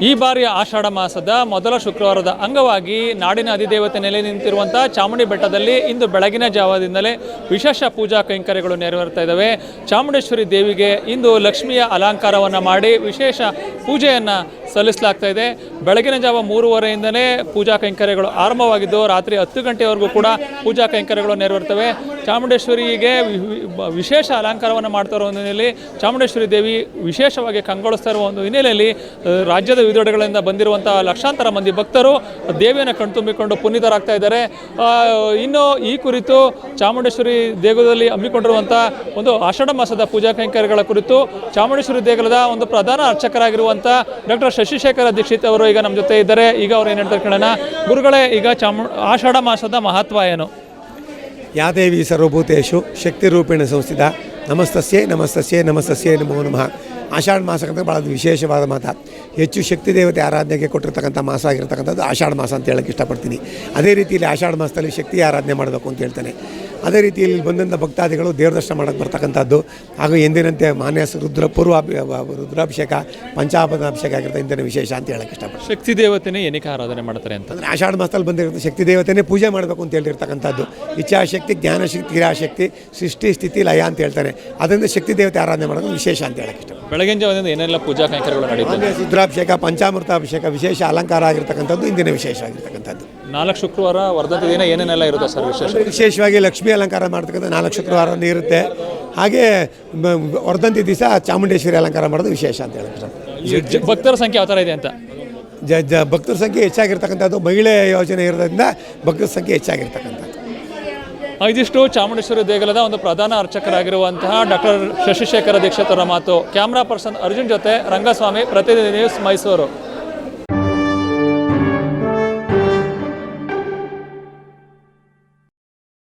ಈ ಬಾರಿಯ ಆಷಾಢ ಮಾಸದ ಮೊದಲ ಶುಕ್ರವಾರದ ಅಂಗವಾಗಿ ನಾಡಿನ ಅಧಿದೇವತೆ ನೆಲೆ ನಿಂತಿರುವಂಥ ಚಾಮುಂಡಿ ಬೆಟ್ಟದಲ್ಲಿ ಇಂದು ಬೆಳಗಿನ ಜಾವದಿಂದಲೇ ವಿಶೇಷ ಪೂಜಾ ಕೈಂಕರ್ಯಗಳು ನೆರವೇರ್ತಾ ಇದ್ದಾವೆ. ಚಾಮುಂಡೇಶ್ವರಿ ದೇವಿಗೆ ಇಂದು ಲಕ್ಷ್ಮಿಯ ಅಲಂಕಾರವನ್ನು ಮಾಡಿ ವಿಶೇಷ ಪೂಜೆಯನ್ನು ಸಲ್ಲಿಸಲಾಗ್ತಾ ಇದೆ. ಬೆಳಗಿನ ಜಾವ ಮೂರುವರೆಯಿಂದಲೇ ಪೂಜಾ ಕೈಂಕರ್ಯಗಳು ಆರಂಭವಾಗಿದ್ದು, ರಾತ್ರಿ ಹತ್ತು ಗಂಟೆವರೆಗೂ ಕೂಡ ಪೂಜಾ ಕೈಂಕರ್ಯಗಳು ನೆರವೇರ್ತವೆ. ಚಾಮುಂಡೇಶ್ವರಿಗೆ ವಿಶೇಷ ಅಲಂಕಾರವನ್ನು ಮಾಡ್ತಾ ಇರೋ ಹಿನ್ನೆಲೆಯಲ್ಲಿ ಚಾಮುಂಡೇಶ್ವರಿ ದೇವಿ ವಿಶೇಷವಾಗಿ ಕಂಗೊಳಿಸ್ತಾ ಇರುವ ಒಂದು ಹಿನ್ನೆಲೆಯಲ್ಲಿ ರಾಜ್ಯದ ವಿವಿಧೆಡೆಗಳಿಂದ ಬಂದಿರುವಂಥ ಲಕ್ಷಾಂತರ ಮಂದಿ ಭಕ್ತರು ದೇವಿಯನ್ನು ಕಣ್ತುಂಬಿಕೊಂಡು ಪುನೀತರಾಗ್ತಾ ಇದ್ದಾರೆ. ಇನ್ನು ಈ ಕುರಿತು ಚಾಮುಂಡೇಶ್ವರಿ ದೇಗುಲದಲ್ಲಿ ಹಮ್ಮಿಕೊಂಡಿರುವಂಥ ಒಂದು ಆಷಾಢ ಮಾಸದ ಪೂಜಾ ಕೈಂಕರ್ಯಗಳ ಕುರಿತು ಚಾಮುಂಡೇಶ್ವರಿ ದೇಗುಲದ ಒಂದು ಪ್ರಧಾನ ಅರ್ಚಕರಾಗಿರುವಂಥ ಡಾಕ್ಟರ್ ಶಶಿಶೇಖರ ದೀಕ್ಷಿತ್ ಅವರು ಈಗ ನಮ್ಮ ಜೊತೆ ಇದ್ದಾರೆ. ಈಗ ಅವ್ರು ಏನು ಹೇಳ್ತಾರೆ ಕೇಳೋಣ. ಗುರುಗಳೇ, ಈಗ ಚಾಮು, ಆಷಾಢ ಮಾಸದ ಮಹತ್ವ ಏನು? ಯಾದೇವಿ ಸರ್ವಭೂತೇಶು, ಶಕ್ತಿರೂಪೇಣ ಸಂಸ್ಥಿತ, ನಮಸ್ತಸ್ಯೇ ನಮಸ್ತಸ್ಯೇ ನಮಸ್ತಸ್ಯೇ ನಮೋ ನಮಃ. ಆಷಾಢ ಮಾಸಕ್ಕಂತ ಭಾಳ ವಿಶೇಷವಾದ ಮಾತ ಹೆಚ್ಚು ಶಕ್ತಿ ದೇವತೆ ಆರಾಧನೆಗೆ ಕೊಟ್ಟಿರ್ತಕ್ಕಂಥ ಮಾಸ ಆಗಿರ್ತಕ್ಕಂಥದ್ದು ಆಷಾಢ ಮಾಸ ಅಂತ ಹೇಳೋಕ್ಕೆ ಇಷ್ಟಪಡ್ತೀನಿ. ಅದೇ ರೀತಿಯಲ್ಲಿ ಆಷಾಢ ಮಾಸದಲ್ಲಿ ಶಕ್ತಿ ಆರಾಧನೆ ಮಾಡಬೇಕು ಅಂತ ಹೇಳ್ತಾನೆ. ಅದೇ ರೀತಿಯಲ್ಲಿ ಬಂದಂಥ ಭಕ್ತಾದಿಗಳು ದೇವ್ರ ದರ್ಶನ ಮಾಡೋಕ್ಕೆ ಬರ್ತಕ್ಕಂಥದ್ದು. ಹಾಗೂ ಎಂದಿನಂತೆ ಮಾನ್ಯ ರುದ್ರ ಪೂರ್ವ ರುದ್ರಾಭಿಷೇಕ ಪಂಚಾಪದಾಭಿಷೇಕ ಆಗಿರ್ತದೆ ಇಂದಿನ ವಿಶೇಷ ಅಂತ ಹೇಳಕ್ಕೆ ಇಷ್ಟಪಡ್ತೀನಿ. ಶಕ್ತಿ ದೇವತೆನೇ ಏನಕ್ಕೆ ಆರಾಧನೆ ಮಾಡ್ತಾರೆ ಅಂತ? ಅಂದರೆ ಆಷಾಢ ಮಾಸದಲ್ಲಿ ಬಂದಿರೋ ಶಕ್ತಿ ದೇವತೆನೇ ಪೂಜೆ ಮಾಡಬೇಕು ಅಂತ ಹೇಳಿರ್ತಕ್ಕಂಥದ್ದು. ಇಚ್ಛಾಶಕ್ತಿ ಜ್ಞಾನಶಕ್ತಿ ಕ್ರಿಯಾಶಕ್ತಿ ಸೃಷ್ಟಿ ಸ್ಥಿತಿ ಲಯ ಅಂತ ಹೇಳ್ತಾರೆ ಅದರಿಂದ ಶಕ್ತಿ ದೇವತೆ ಆರಾಧನೆ ಮಾಡೋದು ವಿಶೇಷ ಅಂತ ಹೇಳಕ್ಕೆ ಇಷ್ಟ ಬೆಳಗಿನ ಜಾವದಿಂದ ಏನೆಲ್ಲ ಪೂಜಾ ಕೈಂಕರ್ಯಗಳು ನಡೆಯುತ್ತೆ ರುದ್ರಾಭಿಷೇಕ ಪಂಚಾಮೃತ ಅಭಿಷೇಕ ವಿಶೇಷ ಅಲಂಕಾರ ಆಗಿರ್ತಕ್ಕಂಥದ್ದು ಇಂದಿನ ವಿಶೇಷ ಆಗಿರ್ತಕ್ಕಂಥದ್ದು. ನಾಲ್ಕು ಶುಕ್ರವಾರ ವರ್ಧಂತ ದಿನ ಏನೇನೆಲ್ಲ ಇರುತ್ತೆ ಸರ್ ವಿಶೇಷ? ವಿಶೇಷವಾಗಿ ಲಕ್ಷ್ಮೀ ಅಲಂಕಾರ ಮಾಡ್ತಕ್ಕಂಥ ನಾಲ್ಕು ಶುಕ್ರವಾರ ಇರುತ್ತೆ ಹಾಗೆ ವರ್ಧಂತಿ ದಿವಸ ಚಾಮುಂಡೇಶ್ವರಿ ಅಲಂಕಾರ ಮಾಡೋದು ವಿಶೇಷ ಅಂತ ಹೇಳ್ತಾರೆ ಭಕ್ತರ ಸಂಖ್ಯೆ ಯಾವ ಥರ ಇದೆ ಅಂತ? ಜ ಜ ಭಕ್ತರ ಸಂಖ್ಯೆ ಹೆಚ್ಚಾಗಿರ್ತಕ್ಕಂಥದ್ದು ಮಹಿಳೆ ಯೋಜನೆ ಇರೋದ್ರಿಂದ ಭಕ್ತರ ಸಂಖ್ಯೆ ಹೆಚ್ಚಾಗಿರ್ತಕ್ಕಂಥದ್ದು. ಇದಿಷ್ಟು ಚಾಮುಂಡೇಶ್ವರಿ ದೇಗುಲದ ಒಂದು ಪ್ರಧಾನ ಅರ್ಚಕರಾಗಿರುವಂತಹ ಡಾಕ್ಟರ್ ಶಶಿಶೇಖರ ದೀಕ್ಷಿತರ ಮಾತು. ಕ್ಯಾಮ್ರಾ ಪರ್ಸನ್ ಅರ್ಜುನ್ ಜೊತೆ ರಂಗಸ್ವಾಮಿ, ಪ್ರತಿನಿಧಿ ನ್ಯೂಸ್ ಮೈಸೂರು.